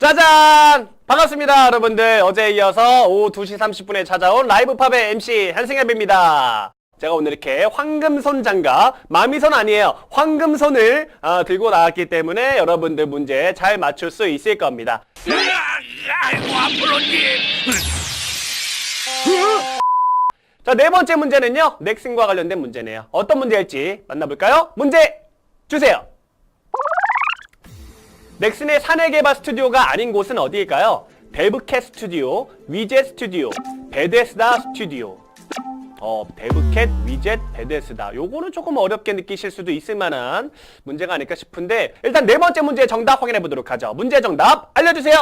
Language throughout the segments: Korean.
짜잔! 반갑습니다, 여러분들. 어제에 이어서 오후 2시 30분에 찾아온 라이브 팝의 MC 한승엽입니다. 제가 오늘 이렇게 황금손 장갑, 마미손 아니에요. 황금손을 아, 들고 나왔기 때문에 여러분들 문제 잘 맞출 수 있을 겁니다. 아이고 아프로님 자, 네 번째 문제는요. 넥슨과 관련된 문제네요. 어떤 문제일지 만나볼까요? 문제 주세요. 넥슨의 사내 개발 스튜디오가 아닌 곳은 어디일까요? 데브캣 스튜디오, 위젯 스튜디오, 베데스다 스튜디오. 어, 데브캣, 위젯, 베데스다. 요거는 조금 어렵게 느끼실 수도 있을 만한 문제가 아닐까 싶은데 일단 네 번째 문제 정답 확인해 보도록 하죠. 문제 정답 알려주세요.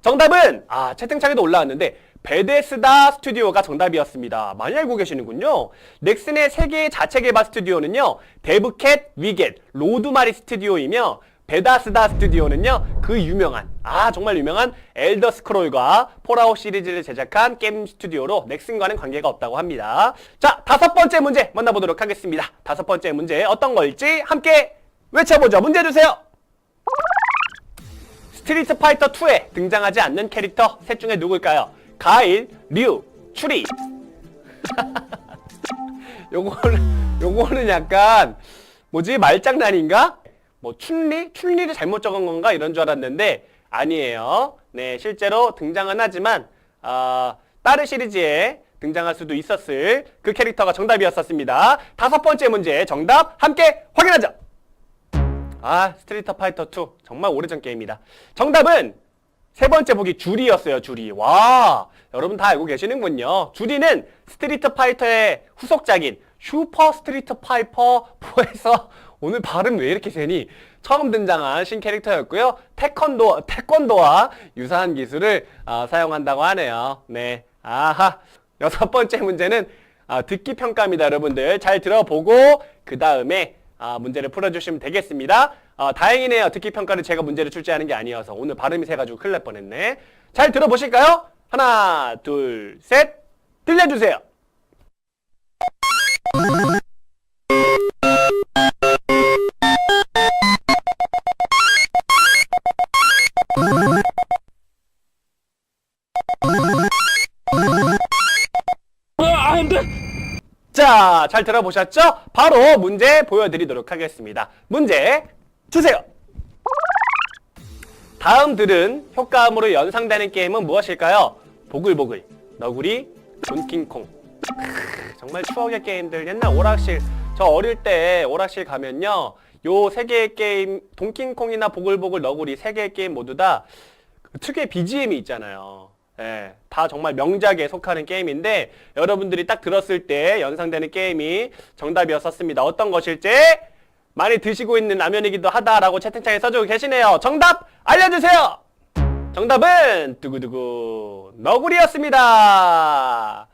정답은 아 채팅창에도 올라왔는데 베데스다 스튜디오가 정답이었습니다. 많이 알고 계시는군요. 넥슨의 세계 자체 개발 스튜디오는요. 데브캣, 위겟, 로드마리 스튜디오이며 베다스다 스튜디오는요. 그 유명한 아 정말 유명한 엘더 스크롤과 폴아웃 시리즈를 제작한 게임 스튜디오로 넥슨과는 관계가 없다고 합니다. 자 다섯 번째 문제 만나보도록 하겠습니다. 다섯 번째 문제 어떤 걸지 함께 외쳐보죠. 문제 주세요. 스트리트 파이터 2에 등장하지 않는 캐릭터 셋 중에 누굴까요? 가일, 류, 추리. 요거는 요거는 약간 뭐지 말장난인가? 뭐 춘리? 춘리를 잘못 적은 건가 이런 줄 알았는데 아니에요. 네 실제로 등장은 하지만 아 다른 시리즈에 등장할 수도 있었을 그 캐릭터가 정답이었었습니다. 다섯 번째 문제 정답 함께 확인하죠. 아, 스트리트 파이터 2. 정말 오래전 게임이다. 정답은 세 번째 보기 줄이었어요, 줄이. 와, 여러분 다 알고 계시는군요. 줄이는 스트리트 파이터의 후속작인 슈퍼 스트리트 파이터 4에서 오늘 발음 왜 이렇게 세니? 처음 등장한 신 캐릭터였고요. 태권도, 태권도와 유사한 기술을 아, 사용한다고 하네요. 네. 아하. 여섯 번째 문제는 아, 듣기 평가입니다, 여러분들. 잘 들어보고 그 다음에 아, 문제를 풀어주시면 되겠습니다. 아, 다행이네요. 듣기 평가를 제가 문제를 출제하는 게 아니어서 오늘 발음이 세가지고 큰일 날 뻔했네. 잘 들어보실까요? 하나, 둘, 셋. 들려주세요. 자, 잘 들어보셨죠? 바로 문제 보여드리도록 하겠습니다. 문제 주세요. 다음 들은 효과음으로 연상되는 게임은 무엇일까요? 보글보글, 너구리, 돈킹콩. 정말 추억의 게임들. 옛날 오락실, 저 어릴 때 오락실 가면요. 요 세 개의 게임, 돈킹콩이나 보글보글, 너구리 세 개의 게임 모두 다그 특유의 BGM이 있잖아요. 예, 다 정말 명작에 속하는 게임인데 여러분들이 딱 들었을 때 연상되는 게임이 정답이었었습니다. 어떤 것일지 많이 드시고 있는 라면이기도 하다라고 채팅창에 써주고 계시네요. 정답 알려주세요. 정답은 두구두구 너구리였습니다.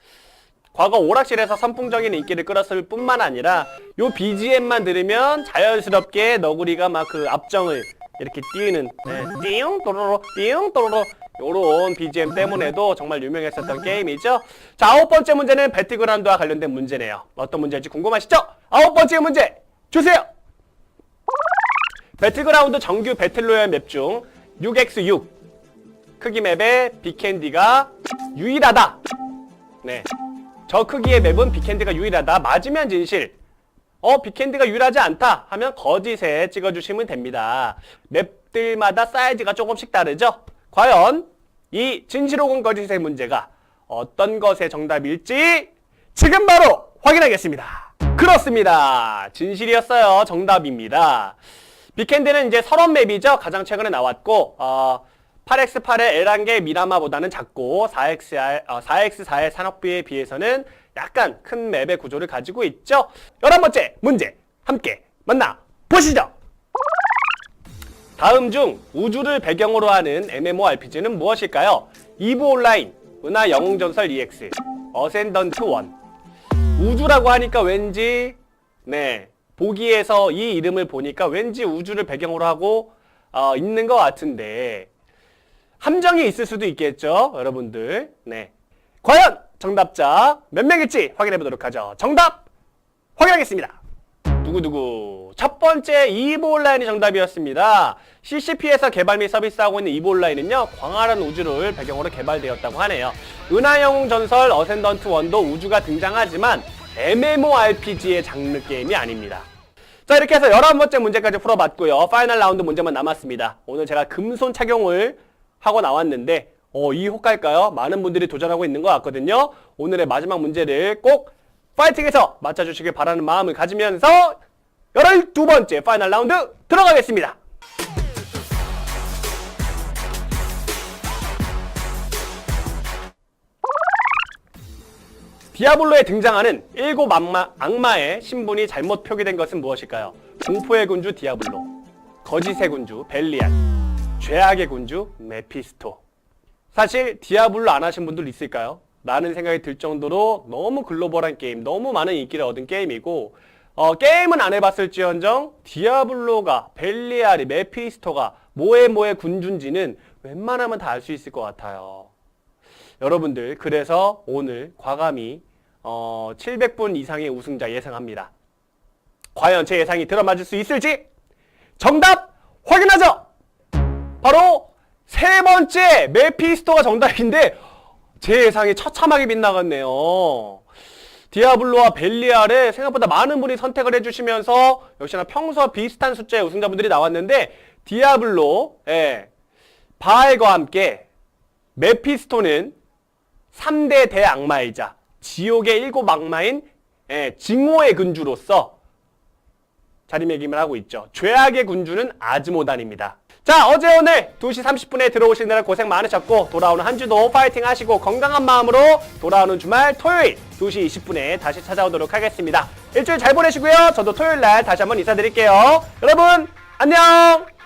과거 오락실에서 선풍적인 인기를 끌었을 뿐만 아니라 요 BGM만 들으면 자연스럽게 너구리가 막 그 앞정을 이렇게 띄우는 네, 띠용 또로로 띠용 또로로 요런 BGM 때문에도 정말 유명했었던 게임이죠. 자 아홉 번째 문제는 배틀그라운드와 관련된 문제네요. 어떤 문제일지 궁금하시죠? 아홉 번째 문제 주세요. 배틀그라운드 정규 배틀로얄 맵 중 6x6 크기 맵의 비캔디가 유일하다. 네. 저 크기의 맵은 비캔디가 유일하다. 맞으면 진실. 어, 비캔디가 유일하지 않다 하면 거짓에 찍어주시면 됩니다. 맵들마다 사이즈가 조금씩 다르죠? 과연 이 진실 혹은 거짓의 문제가 어떤 것의 정답일지 지금 바로 확인하겠습니다. 그렇습니다. 진실이었어요. 정답입니다. 비캔디는 이제 설원 맵이죠. 가장 최근에 나왔고 어, 8x8의 L한계 미라마보다는 작고 4x, 어, 4x4의 산업비에 비해서는 약간 큰 맵의 구조를 가지고 있죠. 열한 번째 문제 함께 만나 보시죠. 다음 중 우주를 배경으로 하는 MMORPG는 무엇일까요? 이브 온라인, 은하 영웅전설 EX, 어센던트 1. 우주라고 하니까 왠지 네 보기에서 이 이름을 보니까 왠지 우주를 배경으로 하고 어, 있는 것 같은데 함정이 있을 수도 있겠죠, 여러분들. 네. 과연 정답자 몇 명일지 확인해 보도록 하죠. 정답 확인하겠습니다. 두구두구. 첫 번째 이보 온라인이 정답이었습니다. CCP에서 개발 및 서비스하고 있는 이보 온라인은요, 광활한 우주를 배경으로 개발되었다고 하네요. 은하영웅 전설 어센던트 1도 우주가 등장하지만 MMORPG의 장르 게임이 아닙니다. 자 이렇게 해서 11번째 문제까지 풀어봤고요. 파이널 라운드 문제만 남았습니다. 오늘 제가 금손 착용을 하고 나왔는데 어, 이 효과일까요? 많은 분들이 도전하고 있는 것 같거든요. 오늘의 마지막 문제를 꼭 파이팅해서 맞춰주시길 바라는 마음을 가지면서 12번째 파이널 라운드 들어가겠습니다. 디아블로에 등장하는 일곱 악마, 악마의 신분이 잘못 표기된 것은 무엇일까요? 공포의 군주 디아블로, 거짓의 군주 벨리안, 죄악의 군주 메피스토. 사실 디아블로 안 하신 분들 있을까요? 라는 생각이 들 정도로 너무 글로벌한 게임, 너무 많은 인기를 얻은 게임이고 어, 게임은 안 해봤을지언정 디아블로가 벨리알이 메피스토가 뭐의 뭐의 군주인지는 웬만하면 다 알 수 있을 것 같아요. 여러분들 그래서 오늘 과감히 어, 700분 이상의 우승자 예상합니다. 과연 제 예상이 들어맞을 수 있을지 정답 확인하죠. 바로 세 번째 메피스토가 정답인데 제 예상이 처참하게 빗나갔네요. 디아블로와 벨리알에 생각보다 많은 분이 선택을 해주시면서 역시나 평소와 비슷한 숫자의 우승자분들이 나왔는데 디아블로, 예, 바알과 함께 메피스토는 3대 대악마이자 지옥의 일곱 악마인 예, 징호의 군주로서 자리매김을 하고 있죠. 죄악의 군주는 아즈모단입니다. 자, 어제 오늘 2시 30분에 들어오시느라 고생 많으셨고 돌아오는 한 주도 파이팅 하시고 건강한 마음으로 돌아오는 주말 토요일 2시 20분에 다시 찾아오도록 하겠습니다. 일주일 잘 보내시고요. 저도 토요일 날 다시 한번 인사드릴게요. 여러분, 안녕!